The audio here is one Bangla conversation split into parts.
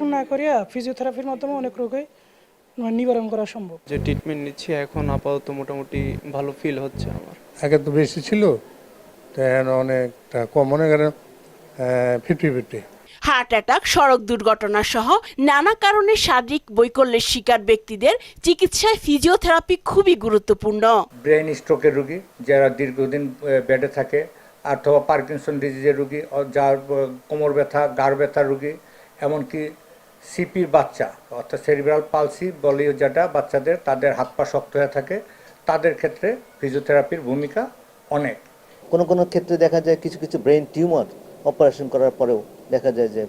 অপারেশন না করিয়া ফিজিওথেরাপির মাধ্যমে অনেক রোগে মানে নিবারণ করা সম্ভব। যে ট্রিটমেন্ট নিচ্ছি এখন আপাতত মোটামুটি ভালো ফিল হচ্ছে আমার। আগে তো বেশি ছিল এখন অনেকটা কম। মনে করেন ফিফটি ফিফটি হার্ট অ্যাটাক সড়ক দুর্ঘটনা সহ নানা কারণে শারীরিক বৈকল্যের শিকার ব্যক্তিদের চিকিৎসায় ফিজিওথেরাপি খুবই গুরুত্বপূর্ণ। ব্রেন স্ট্রোকের রোগী যারা দীর্ঘদিন বেডে থাকে অথবা পার্কিনসন ডিজিজের রোগী যার কোমর ব্যথা গাড় ব্যথার রোগী এমনকি সিপির বাচ্চা, অর্থাৎ সেরিব্রাল পালসি বলি যেটা বাচ্চাদের তাদের হাত পা শক্ত হয়ে থাকে, তাদের ক্ষেত্রে ফিজিওথেরাপির ভূমিকা অনেক। কোনো কোনো ক্ষেত্রে দেখা যায় কিছু কিছু ব্রেন টিউমার অপারেশন করার পরেও দেখা যায় যে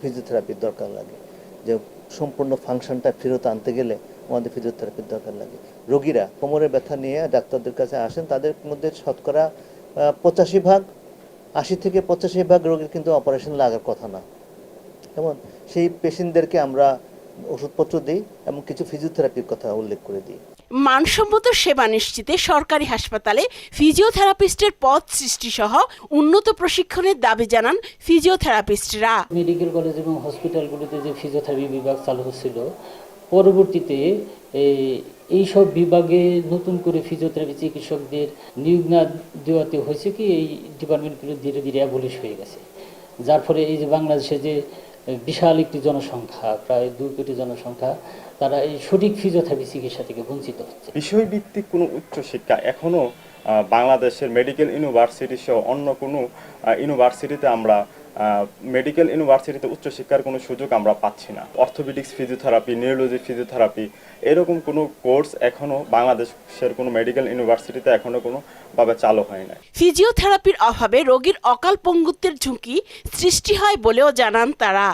ফিজিওথেরাপির দরকার লাগে। যে সম্পূর্ণ ফাংশনটা ফেরত আনতে গেলে আমাদের ফিজিওথেরাপির দরকার লাগে। রোগীরা কোমরের ব্যথা নিয়ে ডাক্তারদের কাছে আসেন, তাদের মধ্যে শতকরা পঁচাশি ভাগ, আশি থেকে পঁচাশি ভাগ রোগীর কিন্তু অপারেশন লাগার কথা না। যেমন সেই পেশেন্টদেরকে আমরা ওষুধপত্র দিই এবং কিছু ফিজিওথেরাপির কথা উল্লেখ করে দিই। মানসম্মত সেবা নিশ্চিতে সরকারি হাসপাতালে ফিজিওথেরাপিস্টের পদ সৃষ্টি সহ উন্নত প্রশিক্ষণের দাবি জানান ফিজিওথেরাপিস্টরা মেডিকেল কলেজ এবং হসপিটালগুলিতে যে ফিজিওথেরাপি বিভাগ চালু হচ্ছিল পরবর্তীতে এই এইসব বিভাগে নতুন করে ফিজিওথেরাপি চিকিৎসকদের নিয়োগ না দেওয়াতে হয়েছে কি এই ডিপার্টমেন্টগুলো ধীরে ধীরে অ্যাবলিশ হয়ে গেছে। যার ফলে এই যে বাংলাদেশে যে বিশাল একটি জনসংখ্যা, প্রায় দুই কোটি জনসংখ্যা, তারা এই সঠিক ফিজিওথেরাপি চিকিৎসা থেকে বঞ্চিত হচ্ছে। বিষয়ভিত্তিক কোনো উচ্চশিক্ষা এখনও বাংলাদেশের মেডিকেল ইউনিভার্সিটি সহ অন্য কোনো ইউনিভার্সিটিতে আমরা মেডিকেল ইউনিভার্সিটিতে উচ্চশিক্ষার কোনো সুযোগ আমরা পাচ্ছি না। অর্থোপেডিক্স ফিজিওথেরাপি নিউরোলজি ফিজিওথেরাপি এরকম কোনো কোর্স এখনও বাংলাদেশের কোনো মেডিকেল ইউনিভার্সিটিতে এখনও কোনোভাবে চালু হয় না ফিজিওথেরাপির অভাবে রোগীর অকাল পঙ্গুত্বের ঝুঁকি সৃষ্টি হয় বলেও জানান তারা।